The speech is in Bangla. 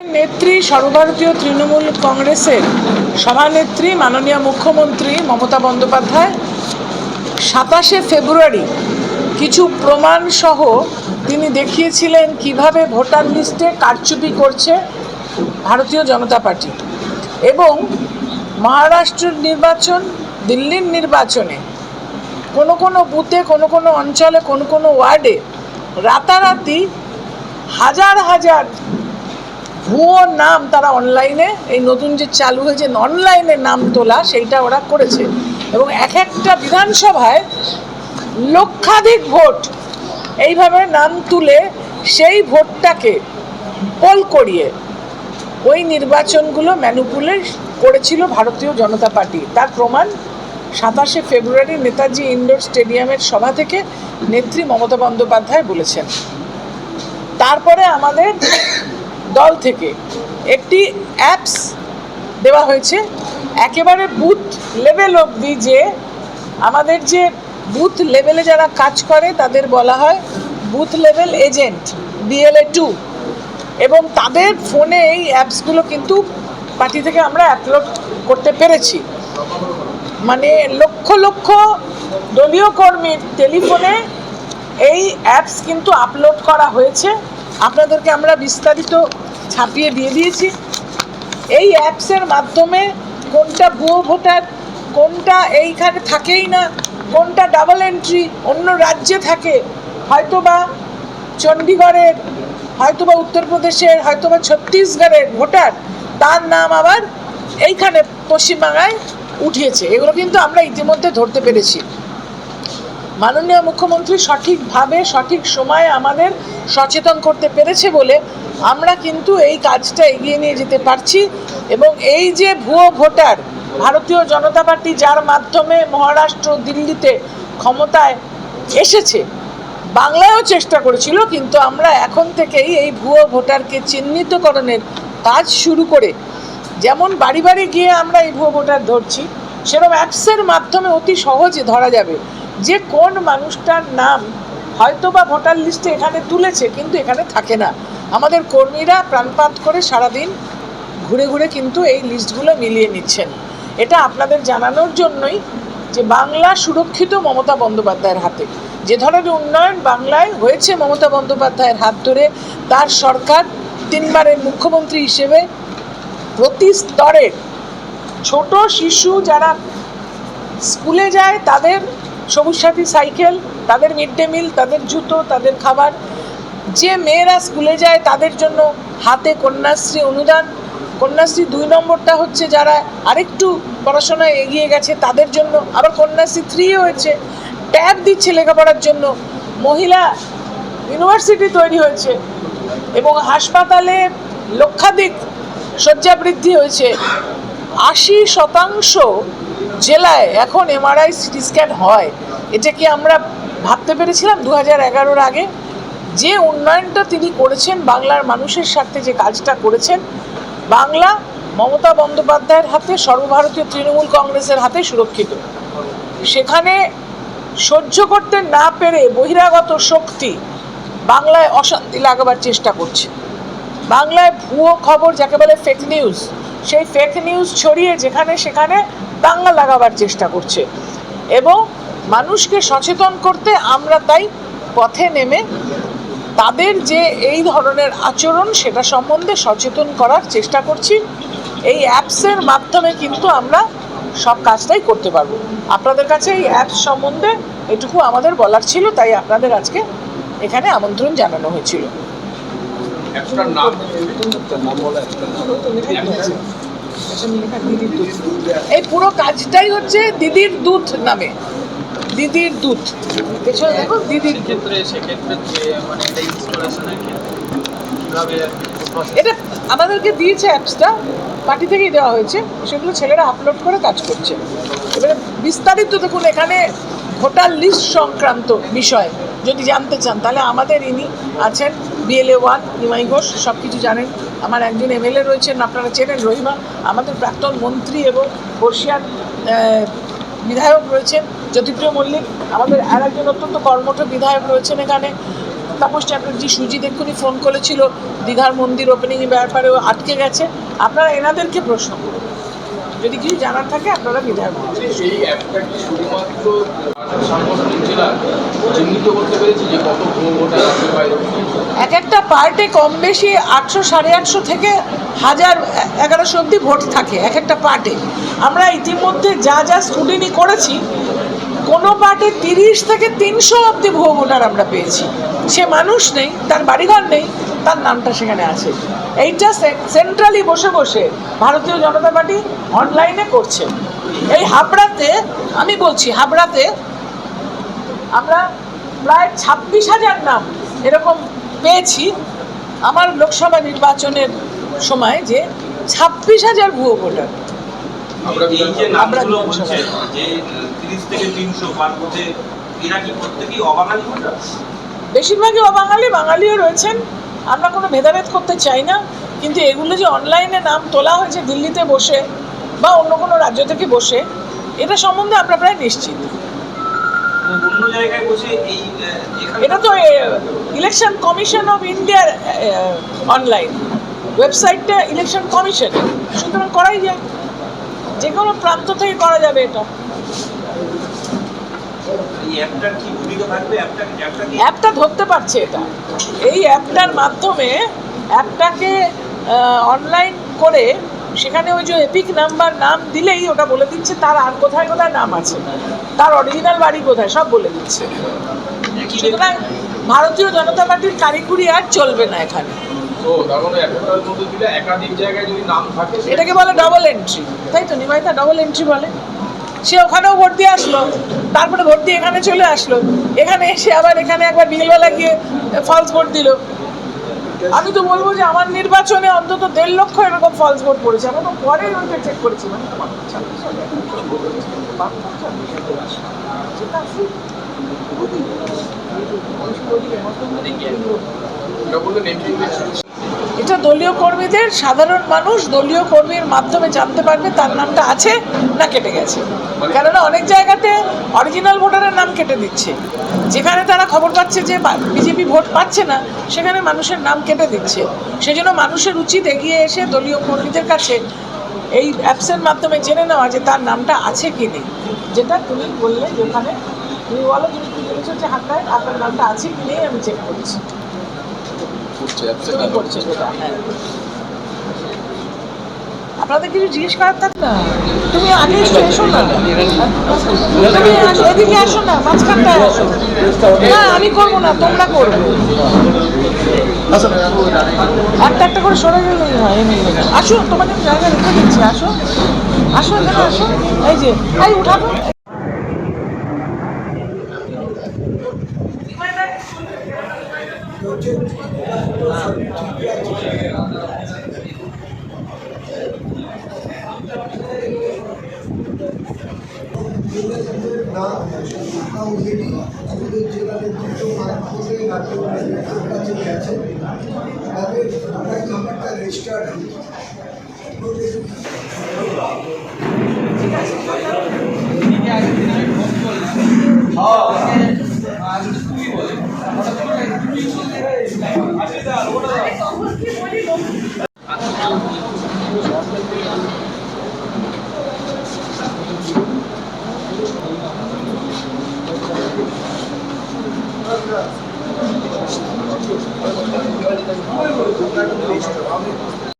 নেত্রী সর্বভারতীয় তৃণমূল কংগ্রেসের সভানেত্রী মাননীয় মুখ্যমন্ত্রী মমতা বন্দ্যোপাধ্যায়। সাতাশে ফেব্রুয়ারি কিছু প্রমাণ সহ তিনি দেখিয়েছিলেন কীভাবে ভোটার লিস্টে কারচুপি করছে ভারতীয় জনতা পার্টি এবং মহারাষ্ট্রের নির্বাচন, দিল্লির নির্বাচনে কোনো কোনো বুথে, কোনো কোনো অঞ্চলে, কোনো কোনো ওয়ার্ডে রাতারাতি হাজার হাজার ভুয়ো নাম তারা অনলাইনে এই নতুন যে চালু হয়েছে অনলাইনে নাম তোলা, সেইটা ওরা করেছে। এবং এক একটা বিধানসভায় লক্ষাধিক ভোট এইভাবে নাম তুলে সেই ভোটটাকে পোল করিয়ে ওই নির্বাচনগুলো ম্যানুপুলেট করেছিল ভারতীয় জনতা পার্টি। তার প্রমাণ সাতাশে ফেব্রুয়ারি নেতাজি ইন্ডোর স্টেডিয়ামের সভা থেকে নেত্রী মমতা বন্দ্যোপাধ্যায় বলেছেন। তারপরে আমাদের দল থেকে একটি অ্যাপস দেওয়া হয়েছে। একেবারে বুথ লেভেল অবধি যে আমাদের যে বুথ লেভেলে যারা কাজ করে, তাদের বলা হয় booth level agent BLA two এবং তাদের ফোনে এই অ্যাপসগুলো কিন্তু পার্টি থেকে আমরা অ্যাপলোড করতে পেরেছি। মানে লক্ষ লক্ষ দলীয় কর্মীর টেলিফোনে এই অ্যাপস কিন্তু আপলোড করা হয়েছে। আপনাদেরকে আমরা বিস্তারিত ছাপিয়ে দিয়ে দিয়েছি। এই অ্যাপসের মাধ্যমে কোনটা ভুয়ো ভোটার, কোনটা এইখানে থাকেই না, কোনটা ডাবল এন্ট্রি অন্য রাজ্যে থাকে, হয়তোবা চণ্ডীগড়ের, হয়তোবা উত্তরপ্রদেশের, হয়তোবা ছত্তিশগড়ের ভোটার, তার নাম আবার এইখানে পশ্চিমবাংলায় উঠিয়েছে। এগুলো কিন্তু আমরা ইতিমধ্যে ধরতে পেরেছি। মাননীয় মুখ্যমন্ত্রী সঠিকভাবে, সঠিক সময়ে আমাদের সচেতন করতে পেরেছে বলে আমরা কিন্তু এই কাজটা এগিয়ে নিয়ে যেতে পারছি এবং এই যে ভুয়ো ভোটার, ভারতীয় জনতা পার্টি যার মাধ্যমে মহারাষ্ট্র দিল্লিতে ক্ষমতায় এসেছে, বাংলায়ও চেষ্টা করেছিল, কিন্তু আমরা এখন থেকেই এই ভুয়ো ভোটারকে চিহ্নিতকরণের কাজ শুরু করে, যেমন বাড়ি বাড়ি গিয়ে আমরা এই ভুয়ো ভোটার ধরছি সেরকম অ্যাপসের মাধ্যমে অতি সহজে ধরা যাবে। যে কোন মানুষটার নাম হয়তো বা ভোটার লিস্টে এখানে তুলেছে, কিন্তু এখানে থাকে না। আমাদের কর্মীরা প্রাণপাত করে সারাদিন ঘুরে ঘুরে কিন্তু এই লিস্টগুলো মিলিয়ে নিচ্ছেন। এটা আপনাদের জানানোর জন্যই যে বাংলা সুরক্ষিত মমতা বন্দ্যোপাধ্যায়ের হাতে। যে ধরনের উন্নয়ন বাংলায় হয়েছে মমতা বন্দ্যোপাধ্যায়ের হাত ধরে, তার সরকার তিনবারের মুখ্যমন্ত্রী হিসেবে প্রতি স্তরের ছোট শিশু যারা স্কুলে যায়, তাদের সবুজ সাথী সাইকেল, তাদের মিড ডে মিল, তাদের জুতো, তাদের খাবার। যে মেয়েরা স্কুলে যায় তাদের জন্য হাতে কন্যাশ্রী অনুদান। কন্যাশ্রী দুই নম্বরটা হচ্ছে যারা আরেকটু পড়াশোনায় এগিয়ে গেছে তাদের জন্য। আবার কন্যাশ্রী থ্রি হয়েছে। ট্যাব দিচ্ছে লেখাপড়ার জন্য। মহিলা ইউনিভার্সিটি তৈরি হয়েছে এবং হাসপাতালে লক্ষাধিক শয্যা বৃদ্ধি হয়েছে। আশি শতাংশ জেলায় এখন এমআরআই সিটি স্ক্যান হয়, এটা কি আমরা ভাবতে পেরেছিলাম দু হাজার এগারোর আগে? যে উন্নয়নটা তিনি করেছেন, বাংলার মানুষের স্বার্থে যে কাজটা করেছেন, বাংলা মমতা বন্দ্যোপাধ্যায়ের হাতে, সর্বভারতীয় তৃণমূল কংগ্রেসের হাতে সুরক্ষিত। সেখানে সহ্য করতে না পেরে বহিরাগত শক্তি বাংলায় অশান্তি লাগাবার চেষ্টা করছে। বাংলায় ভুয়ো খবর, যাকে বলে ফেক নিউজ সেই ফেক নিউজ ছড়িয়ে যেখানে সেখানে দাঙ্গা লাগাবার চেষ্টা করছে। এবং মানুষকে সচেতন করতে আমরা তাই পথে নেমে তাদের যে এই ধরনের আচরণ সেটা সম্বন্ধে সচেতন করার চেষ্টা করছি। এই অ্যাপসের মাধ্যমে কিন্তু আমরা সব কাজটাই করতে পারব। আপনাদের কাছে এই অ্যাপস সম্বন্ধে এটুকু আমাদের বলার ছিল তাই আপনাদের আজকে এখানে আমন্ত্রণ জানানো হয়েছিল। এই পুরো কাজটাই হচ্ছে দিদির দুধ নামে। দিদির দুধ। পেছনে দেখো দিদির সেক্ষেত্রে মানে ইনস্টলেশনের ক্ষেত্রে কীভাবে এটা আমাদেরকে দিয়েছে অ্যাপসটা পার্টি থেকেই দেওয়া হয়েছে। সেগুলো ছেলেরা আপলোড করে কাজ করছে। এবারে বিস্তারিত দেখুন এখানে ভোটার লিস্ট সংক্রান্ত বিষয় যদি জানতে চান তাহলে আমাদের ইনি আছেন বিএলএ ওয়ান নিমাই ঘোষ সব কিছু জানেন। আমার একজন এমএলএ রয়েছেন, আপনারা চেনেন রহিমা, আমাদের প্রাক্তন মন্ত্রী এবং বর্ষিয়ান বিধায়ক রয়েছেন জ্যোতিপ্রিয় মল্লিক, আমাদের আর একজন অত্যন্ত কর্মঠ বিধায়ক রয়েছেন এখানে। তাপস চ্যাটার্জি, সুজিত এক্ষুনি ফোন করেছিল, দীঘার মন্দির ওপেনিং ব্যাপারেও আটকে গেছে। আপনারা এনাদেরকে প্রশ্ন করুন। যদি কিছু জানার থাকে আপনারা বিধায়ক এই অ্যাপটা কি শুধুমাত্র সাংগঠনিক জেলা চিহ্নিত করতে পেরেছি যে কত ভোটার আছে বাইরে এক একটা পার্টে কম বেশি আটশো সাড়ে আটশো থেকে হাজার এগারোশো অব্দি ভোট থাকে এক একটা পার্টে। আমরা ইতিমধ্যে যা যা স্ক্রুটিনি করেছি কোনো পার্টে তিরিশ থেকে তিনশো অব্দি ভুয়ো ভোটার আমরা পেয়েছি। সে মানুষ নেই তার বাড়িঘর নেই তার নামটা সেখানে আছে। এইটা সেন্ট্রালি বসে বসে ভারতীয় জনতা পার্টি অনলাইনে করছে। এই হাবড়াতে আমি বলছি হাবড়াতে আমরা প্রায় ছাব্বিশ হাজার নাম এরকম পেয়েছি আমার লোকসভা নির্বাচনের সময় যে ছাব্বিশ হাজার ভুয়ো ভোটার। আমরা বেশিরভাগই অবাঙালি বাঙালিও রয়েছেন। আমরা কোনো ভেদাভেদ করতে চাই না, কিন্তু এগুলো যে অনলাইনে নাম তোলা হয়েছে দিল্লিতে বসে বা অন্য কোনো রাজ্য থেকে বসে, এটা সম্বন্ধে আমরা প্রায় নিশ্চিত। এটা তো ইলেকশন কমিশন অফ ইন্ডিয়ার অনলাইন ওয়েবসাইটটা ইলেকশন কমিশনের সুতরাং করাই যায় যে কোনো প্রান্ত থেকে করা যাবে এটা। অ্যাপটা ধরতে পারছে এটা। এই অ্যাপটার মাধ্যমে অ্যাপটাকে অনলাইন করে সেখানে ওই যে এপিক নাম্বার নাম দিলেই ওটা বলে দিচ্ছে তার আর কোথায় কোথায় নাম আছে? তার অরিজিনাল বাড়ি কোথায় সব বলে দিচ্ছে। সুতরাং ভারতীয় জনতা পার্টির কারিকুরি আর চলবে না এখানে। মানে এটাকে বলে ডবল এন্ট্রি তাই তো নিমাইতা ডবল এন্ট্রি বলে? সে ওখানেও দিয়ে আসলো তারপরে দিয়ে এখানে চলে আসলো এখানে এসে আবার এখানে একবার বিকেলবেলা গিয়ে ফলস ভোট দিল আমি তো বলব যে আমার নির্বাচনে অন্তত দেড় লক্ষ এরকম ফলস ভোট পড়েছে আমি তো পরে ওইটা চেক করেছি মানে এটা দলীয় কর্মীদের, সাধারণ মানুষ দলীয় কর্মীর মাধ্যমে জানতে পারবে তার নামটা আছে না কেটে গেছে। কেননা অনেক জায়গাতে অরিজিনাল ভোটারের নাম কেটে দিচ্ছে। যেখানে তারা খবর পাচ্ছে যে বিজেপি ভোট পাচ্ছে না, সেখানে মানুষের নাম কেটে দিচ্ছে। সেজন্য মানুষের উচিত এগিয়ে এসে দলীয় কর্মীদের কাছে এই অ্যাপসের মাধ্যমে জেনে নেওয়া যে তার নামটা আছে কি নেই। যেটা তুমি বললে যেখানে, তুমি বলো, তুমি যে হাতটায় আপনার নামটা আছে কি নেই, আমি চেক করছি। করছে তুমি করছ হ্যাঁ। আপনাদের কিছু জিজ্ঞেস করার থাক না? তুমি আগে একটু এসো না। তুমি আসো, এদিকে আসো না মাঝখানটায় আসো। না আমি করব না তোমরা করবে। একটা একটা করে সরে গেলেই হয় এমনি আসো তোমাদের জায়গা রেখে দিচ্ছি আসো। আসো এখানে আসো। এই যে এই উঠাবো। অলরেডি আমাদের জেলার দুটো মার্কেটের কাছে গেছে তাদের ওটাই নাম্বারটা রেজিস্টার্ড ঠিক আছে 어 머, 이렇게 멀.